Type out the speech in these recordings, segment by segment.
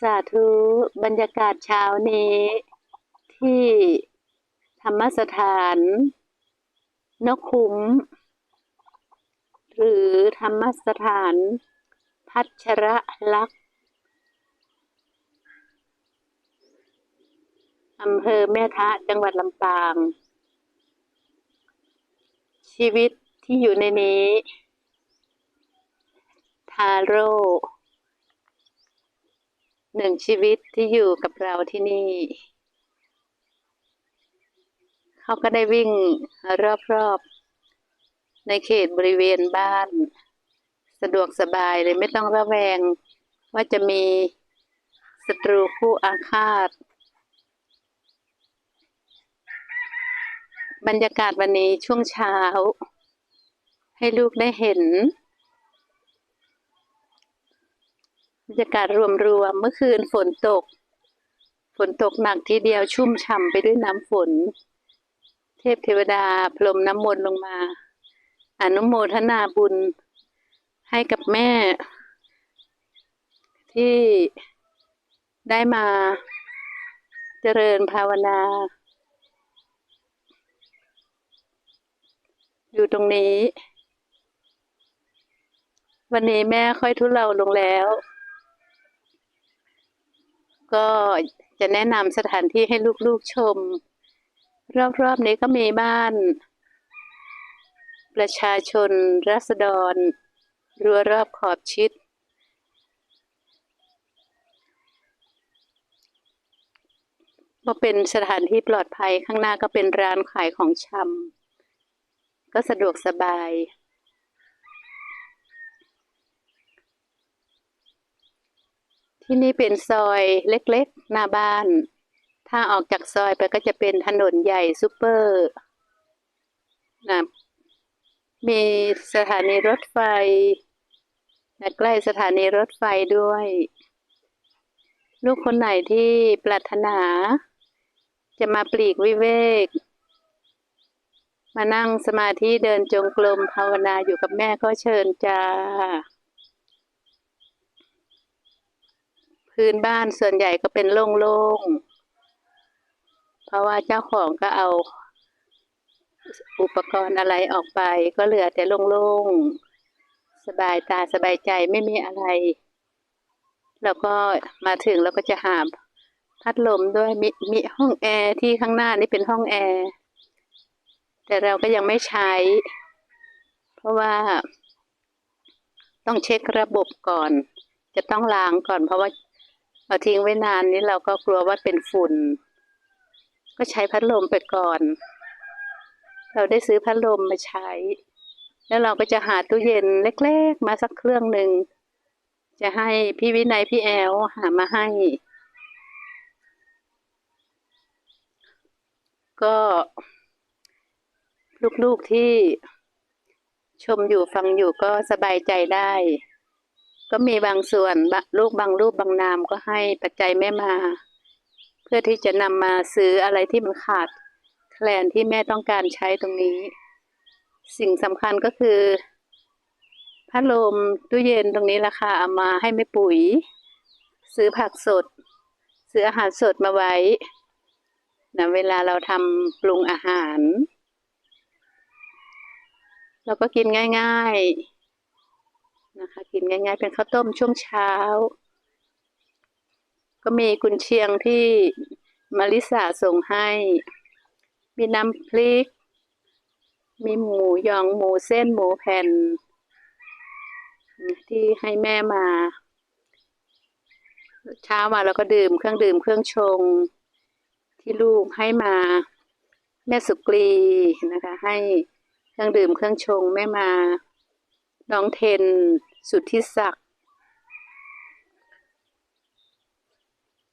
สาธุบรรยากาศเช้านี้ ที่ธรรมสถานนกคุ้ม หรือธรรมสถาน พัชรลักษณ์อำเภอแม่ทะจังหวัดลำปาง ชีวิตที่อยู่ในนี้ ทาโร่ หนึ่งชีวิตที่อยู่กับเราที่นี่ เขาก็ได้วิ่งรอบๆ ในเขตบริเวณบ้าน สะดวกสบายเลยไม่ต้องระแวง ว่าจะมีศัตรูคู่อาฆาต บรรยากาศวันนี้ช่วงเช้า ให้ลูกได้เห็น บรรยากาศรวมๆเมื่อคืนฝนตก ฝนตกหนักทีเดียวชุ่มฉ่ำไปด้วยน้ำฝน เทพเทวดาพรมน้ำมนต์ลงมา อนุโมทนาบุญ ให้กับแม่ ที่ได้มาเจริญภาวนา อยู่ตรงนี้ วันนี้แม่ค่อยทุเลาลงแล้ว ก็จะแนะนำสถานที่ให้ลูกๆชม รอบๆนี้ก็มีบ้าน ประชาชนรัษฎร รั้วรอบขอบชิด ก็เป็นสถานที่ปลอดภัยข้างหน้าก็เป็นร้านขายของชำก็สะดวกสบาย ที่นี่เป็นซอยเล็กๆ หน้าบ้าน ถ้าออกจากซอยไปก็จะเป็นถนนใหญ่ซูเปอร์นะมีสถานีรถไฟนะใกล้สถานีรถไฟด้วย ลูกคนไหนที่ปรารถนา จะมาปลีกวิเวก มานั่งสมาธิเดินจงกรมภาวนาอยู่กับแม่ก็เชิญจ้า พื้นบ้านส่วนใหญ่ก็เป็นโล่งๆ เพราะว่าเจ้าของก็เอาอุปกรณ์อะไรออกไป ก็เหลือแต่โล่งๆ สบายตาสบายใจไม่มีอะไร แล้วก็มาถึงเราก็จะหาพัดลมด้วยมีมีห้องแอร์ที่ข้างหน้านี่เป็นห้องแอร์ แต่เราก็ยังไม่ใช้ เพราะว่าต้องเช็คระบบก่อน จะต้องล้างก่อนเพราะว่า เอาทิ้งไว้นานนี้เราก็กลัวว่าเป็นฝุ่น ก็ใช้พัดลมไปก่อน เราได้ซื้อพัดลมมาใช้ แล้วเราก็จะหาตู้เย็นเล็กๆ มาสักเครื่องหนึ่ง จะให้พี่วินัยพี่แอลหามาให้ ก็ลูกๆที่ชมอยู่ฟังอยู่ก็สบายใจได้ ก็มีบางส่วนบะลูกบางรูปบางนามก็ให้ปัจจัยแม่มา เพื่อที่จะนำมาซื้ออะไรที่มันขาดแคลนที่แม่ต้องการใช้ตรงนี้ สิ่งสำคัญก็คือพัดลมตู้เย็นตรงนี้ราคาเอามาให้แม่ปุ๋ย ซื้อผักสด ซื้ออาหารสดมาไว้นะเวลาเราทำปรุงอาหาร เราก็กินง่าย ๆ นะคะ กินง่ายๆ เป็นข้าวต้มช่วงเช้า ก็มีกุนเชียงที่มาริสาส่งให้ มีน้ำพริก มีหมูยองหมูเส้นหมูแผ่น ที่ให้แม่มา เช้ามาเราก็ดื่มเครื่องดื่มเครื่องชง ที่ลูกให้มาแม่สุกรีนะคะ ให้เครื่องดื่มเครื่องชงแม่มาน้องเทน สุทธิศักดิ์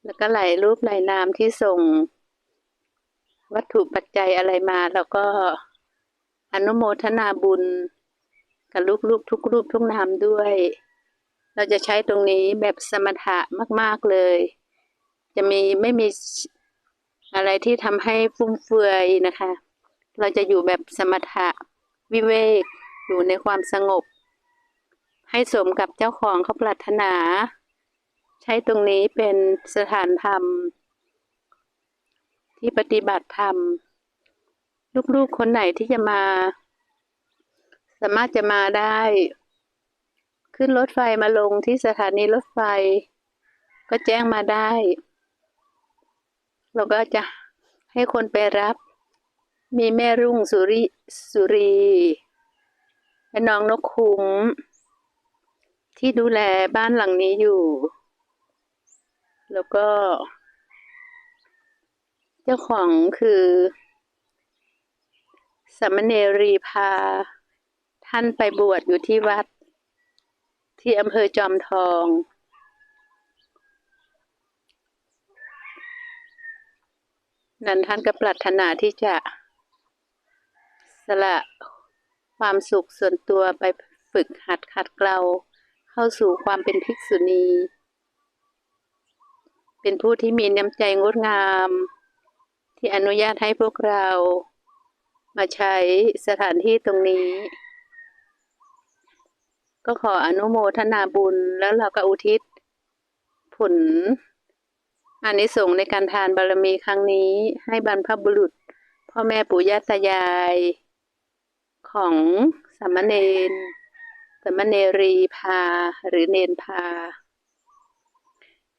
แล้วก็หลายรูปหลายนามที่ส่ง วัตถุปัจจัยอะไรมา แล้วก็อนุโมทนาบุญ กับลูกๆทุกรูปทุกนามด้วย เราจะใช้ตรงนี้แบบสมถะมาก ๆเลย จะมีไม่มีอะไรที่ทำให้ฟุ่มเฟือยนะคะ เราจะอยู่แบบสมถะวิเวกอยู่ในความสงบ ให้สมกับเจ้าของเขาปรารถนา ใช้ตรงนี้เป็นสถานธรรม ที่ปฏิบัติธรรม ลูกๆคนไหนที่จะมา สามารถจะมาได้ ขึ้นรถไฟมาลงที่สถานีรถไฟ ก็แจ้งมาได้ เราก็จะให้คนไปรับ มีแม่รุ่งสุริสุรีและน้องนกคุ้ม ที่ดูแลบ้านหลังนี้อยู่ แล้วก็ เจ้าของคือสมเณรีพา ท่านไปบวชอยู่ที่วัด ที่อำเภอจอมทอง นั้นท่านก็ปรารถนาที่จะ สละความสุขส่วนตัวไปฝึกหัดขัดเกลา เข้าสู่ความเป็นภิกษุณี เป็นผู้ที่มีน้ำใจงดงาม ที่อนุญาตให้พวกเรา มาใช้สถานที่ตรงนี้ ก็ขออนุโมทนาบุญแล้วเราก็อุทิศ ผลอานิสงส์ในการทานบารมีครั้งนี้ ให้บรรพบุรุษ พ่อแม่ปู่ย่าตายายของสามเณร สมเณรีพาหรือเนนพา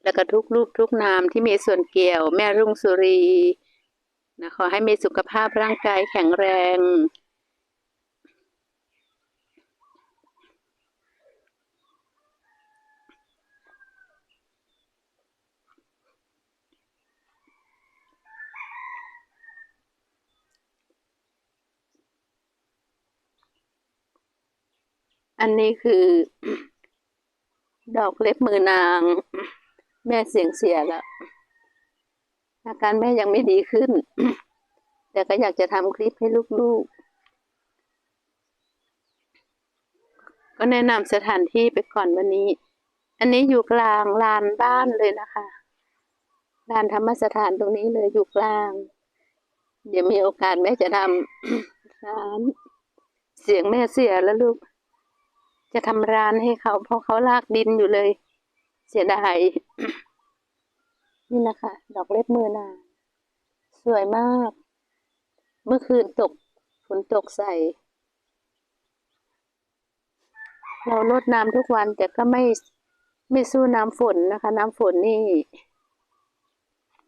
แล้วก็ทุกรูปทุกนามที่มีส่วนเกี่ยว แม่รุ่งสุรีนะขอให้มีสุขภาพร่างกายแข็งแรง อันนี้คือ ดอกเล็บมือนาง แม่เสียงเสียแล้วอาการแม่ยังไม่ดีขึ้น แต่ก็อยากจะทำคลิปให้ลูกๆ ก็แนะนำสถานที่ไปก่อนวันนี้ อันนี้อยู่กลางลานบ้านเลยนะคะลานธรรมสถานตรงนี้เลยอยู่กลาง เดี๋ยวมีโอกาสแม่จะทำร้านเสียงแม่เสียแล้วลูก จะทำร้านให้เขา เพราะเขาลากดินอยู่เลย เสียดายนี่นะคะ ดอกเล็บมือนางสวยมาก เมื่อคืนตกฝนตกใส่ เราลดน้ำทุกวันแต่ก็ไม่ไม่สู้น้ำฝนนะคะ น้ำฝนนี่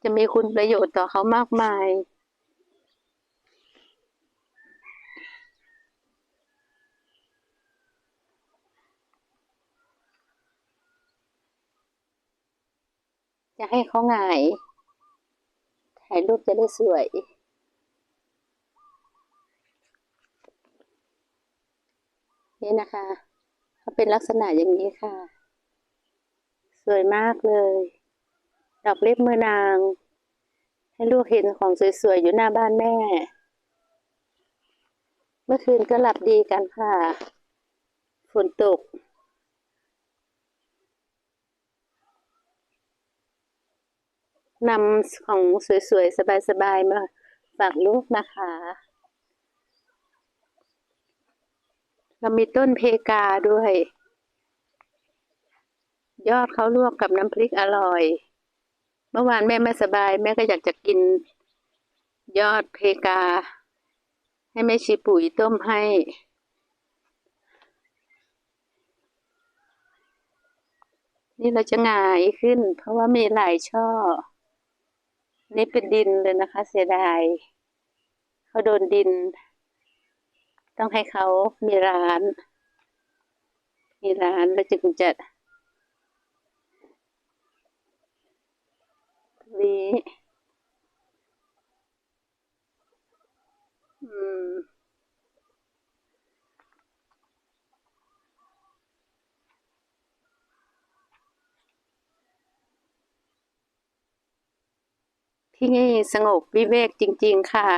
จะมีคุณประโยชน์ต่อเขามากมาย จะให้เขาหงาย ถ่ายรูปจะได้สวย นี่นะคะเขาเป็นลักษณะอย่างนี้ค่ะ สวยมากเลย ดอกเล็บมือนาง ให้ลูกเห็นของสวยๆ อยู่หน้าบ้านแม่ เมื่อคืนก็หลับดีกันค่ะ ฝนตก นำของสวยๆ สบายๆ มาฝากลูกนะคะ เรามีต้นเพกาด้วย ยอดเขาลวกกับน้ำพริกอร่อย เมื่อวานแม่ไม่สบาย แม่ก็อยากจะกิน ยอดเพกา ให้แม่ชีปุ๋ยต้มให้นี่เราจะหงายขึ้น เพราะว่ามีหลายช่อ นี่เป็นดินเลยนะคะ เสียดายเขาโดนดิน ต้องให้เขามีร้าน มีร้านแล้วจึงจะนี้ อืม ที่นี่สงบวิเวกจริง ๆ ค่ะ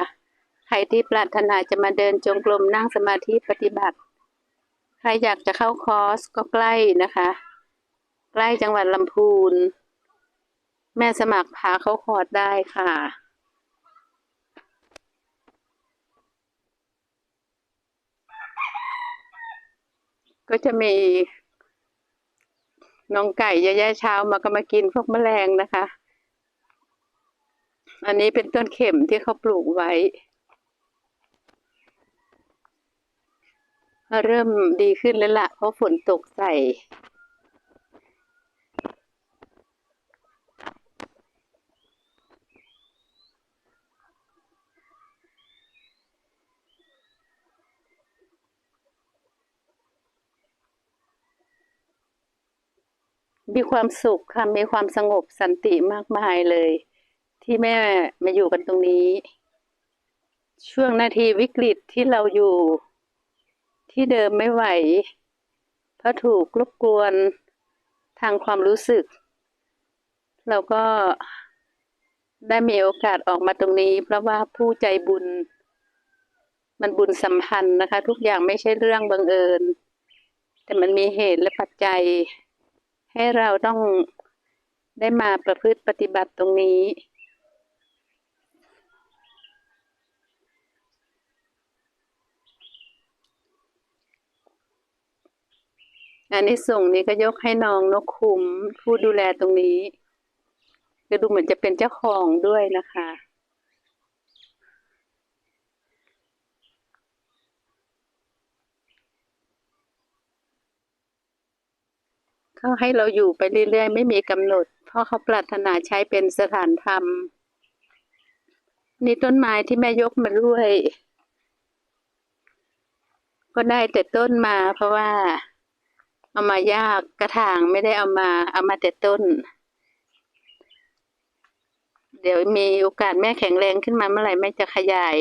ใครที่ปรารถนาจะมาเดินจงกรมนั่งสมาธิปฏิบัติ ใครอยากจะเข้าคอร์สก็ใกล้นะคะ ใกล้จังหวัดลำพูน แม่สมัครพาเข้าคอร์สได้ค่ะก็จะมีน้องไก่แย่ๆเช้ามาก็มากินพวกแมลงนะคะ อันนี้เป็นต้นเข็มที่เขาปลูกไว้ เริ่มดีขึ้นแล้วล่ะ เพราะฝนตกใส่ มีความสุขค่ะ มีความสงบสันติมากมายเลย ที่แม่มาอยู่กันตรงนี้ ช่วงนาทีวิกฤตที่เราอยู่ ที่เดิมไม่ไหว เพราะถูกรบกวนทางความรู้สึก เราก็ได้มีโอกาสออกมาตรงนี้ เพราะว่าผู้ใจบุญ มันบุญสัมพันธ์นะคะ ทุกอย่างไม่ใช่เรื่องบังเอิญ แต่มันมีเหตุและปัจจัย ให้เราต้องได้มาประพฤติปฏิบัติตรงนี้ อันนี้ส่งนี้ก็ยกให้น้องนกคุมผู้ดูแลตรงนี้ก็ดูเหมือนจะเป็นเจ้าของด้วยนะคะ เขาให้เราอยู่ไปเรื่อยๆ ไม่มีกำหนด เพราะเขาปรารถนาใช้เป็นสถานธรรม นี่ต้นไม้ที่แม่ยกมาด้วย ก็ได้แต่ต้นมาเพราะว่า เอามายากกระถางไม่ได้เอามาเอามาแต่ต้น เดี๋ยวมีโอกาสแม่แข็งแรงขึ้นมาเมื่อไหร่แม่จะขยาย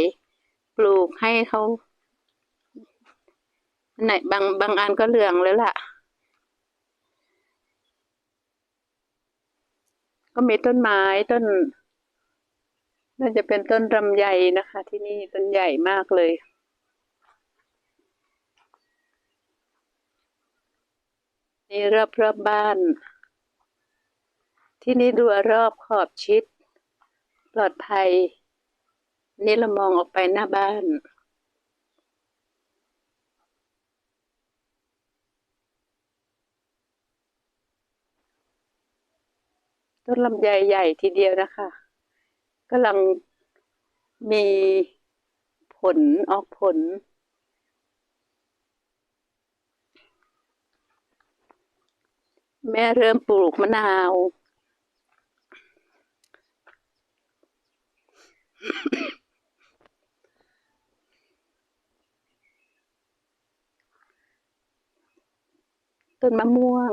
ปลูกให้เขาไหนบางบางอันก็เหลืองแล้วล่ะ ก็มีต้นไม้ต้น น่าจะเป็นต้นรำไยนะคะ ที่นี่ต้นใหญ่มากเลย นี่รอบรอบบ้าน ที่นี่ดูรอบขอบชิด ปลอดภัย นี่เรามองออกไปหน้าบ้านต้นลำไยใหญ่ทีเดียวนะคะกำลังมีผลออกผล ม่เริ่มปลูกมะนาว ต้นมะม่วง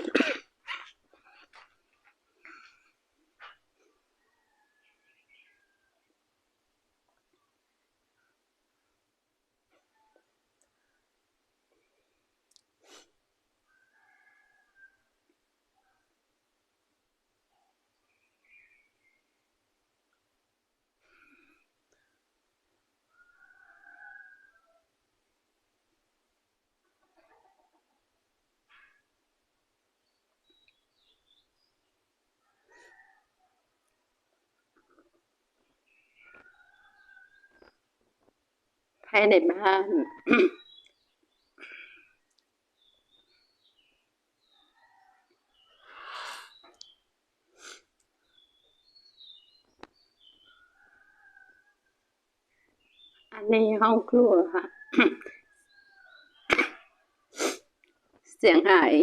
ภายในบ้านอันนี้ห้องครัวค่ะ เสียงหาย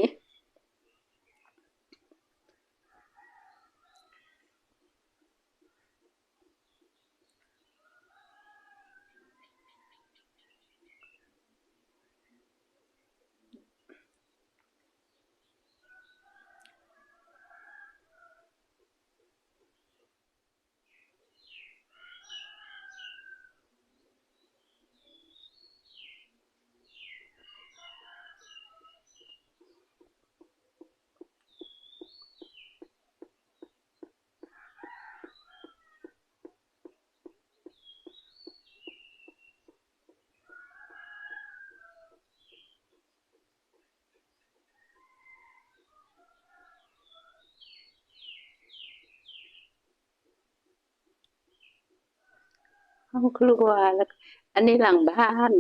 ห้องครัวแล้วอันนี้หลังบ้าน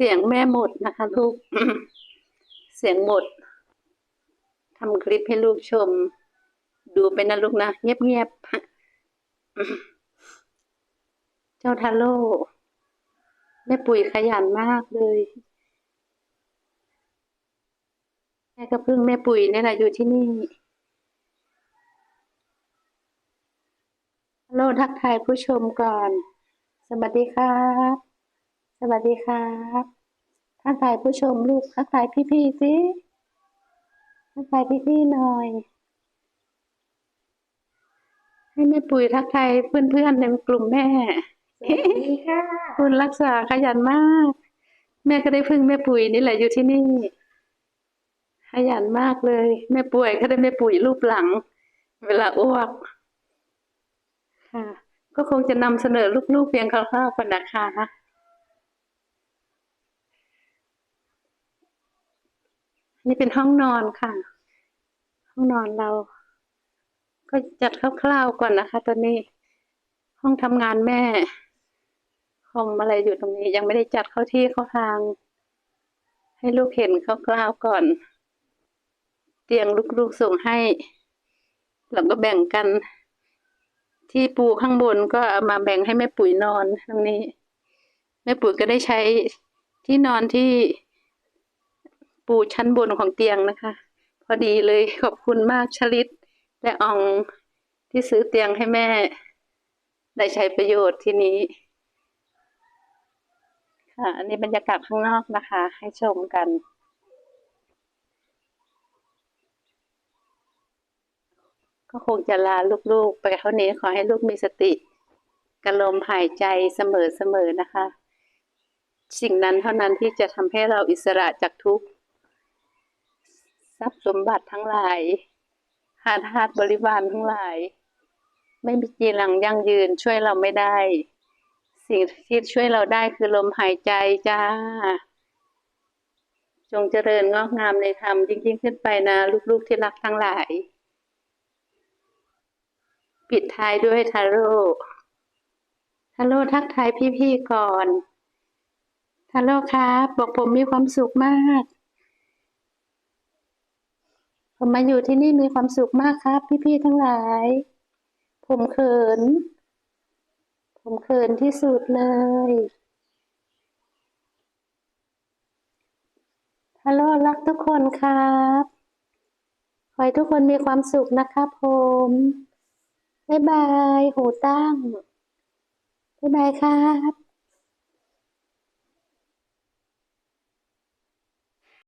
เสียงแม่หมดนะคะลูก เสียงหมดทำคลิปให้ลูกชม ดูไปนะลูกนะ เงียบๆ เจ้าทาโร่แม่ปุ๋ยขยันมากเลยแม่ก็เพึ่งแม่ปุ๋ยนี่แหละอยู่ที่นี่ฮัลโหลทักทายผู้ชมก่อน สวัสดีครับ สวัสดีครับทักทายผู้ชมลูกทักทายพี่ๆสิทักทายพี่ๆหน่อย ให้แม่ปุ๋ยทักทายเพื่อนๆในกลุ่มแม่สวัสดีค่ะ คุณรักษาขยันมาก แม่ก็ได้พึ่งแม่ปุ๋ยนี่แหละอยู่ที่นี่ ขยันมากเลย แม่ป่วยก็ได้แม่ปุ๋ยรูปหลัง เวลาอ้วก ค่ะ ก็คงจะนำเสนอลูกๆเพียงคร่าวๆก่อนนะคะ นี่เป็นห้องนอนค่ะ ห้องนอนเรา ก็จัดคร่าวๆก่อนนะคะ ตอนนี้ห้องทำงานแม่คอมอะไรอยู่ตรงนี้ ยังไม่ได้จัดเข้าที่เข้าทาง ให้ลูกเห็นคร่าวๆก่อน เตียงลูกๆส่งให้เราก็แบ่งกัน ที่ปูข้างบนก็เอามาแบ่งให้แม่ปุ๋ยนอนตรงนี้ แม่ปุ๋ยก็ได้ใช้ที่นอนที่ ปูชั้นบนของเตียงนะคะ พอดีเลยขอบคุณมากชลิต และอองที่ซื้อเตียงให้แม่ ได้ใช้ประโยชน์ที่นี้ ค่ะอันนี้บรรยากาศข้างนอกนะคะ ให้ชมกันก็คงจะลาลูกๆ ไปเท่านี้ขอให้ลูกมีสติกระลมหายใจเสมอๆนะคะ สิ่งนั้นเท่านั้นที่จะทำให้เราอิสระจากทุกข์ ทรัพย์สมบัติทั้งหลาย หาทาสบริวารทั้งหลาย ไม่มีจีรังยั่งยืนช่วยเราไม่ได้ สิ่งที่ช่วยเราได้คือลมหายใจจ้า จงเจริญงอกงามในธรรมยิ่งๆขึ้นไปนะลูกๆที่รักทั้งหลาย ปิดท้ายด้วยทาโร่ทาโร่ทักทายพี่ๆก่อนทาโร่ครับบอกผมมีความสุขมาก ผมมาอยู่ที่นี่มีความสุขมากครับ พี่ๆทั้งหลาย ผมเขิน ผมเขินที่สุดเลย ฮัลโหลรักทุกคนครับขอให้ทุกคนมีความสุขนะครับผมบ๊ายบาย หูตั้งบ๊ายบายครับ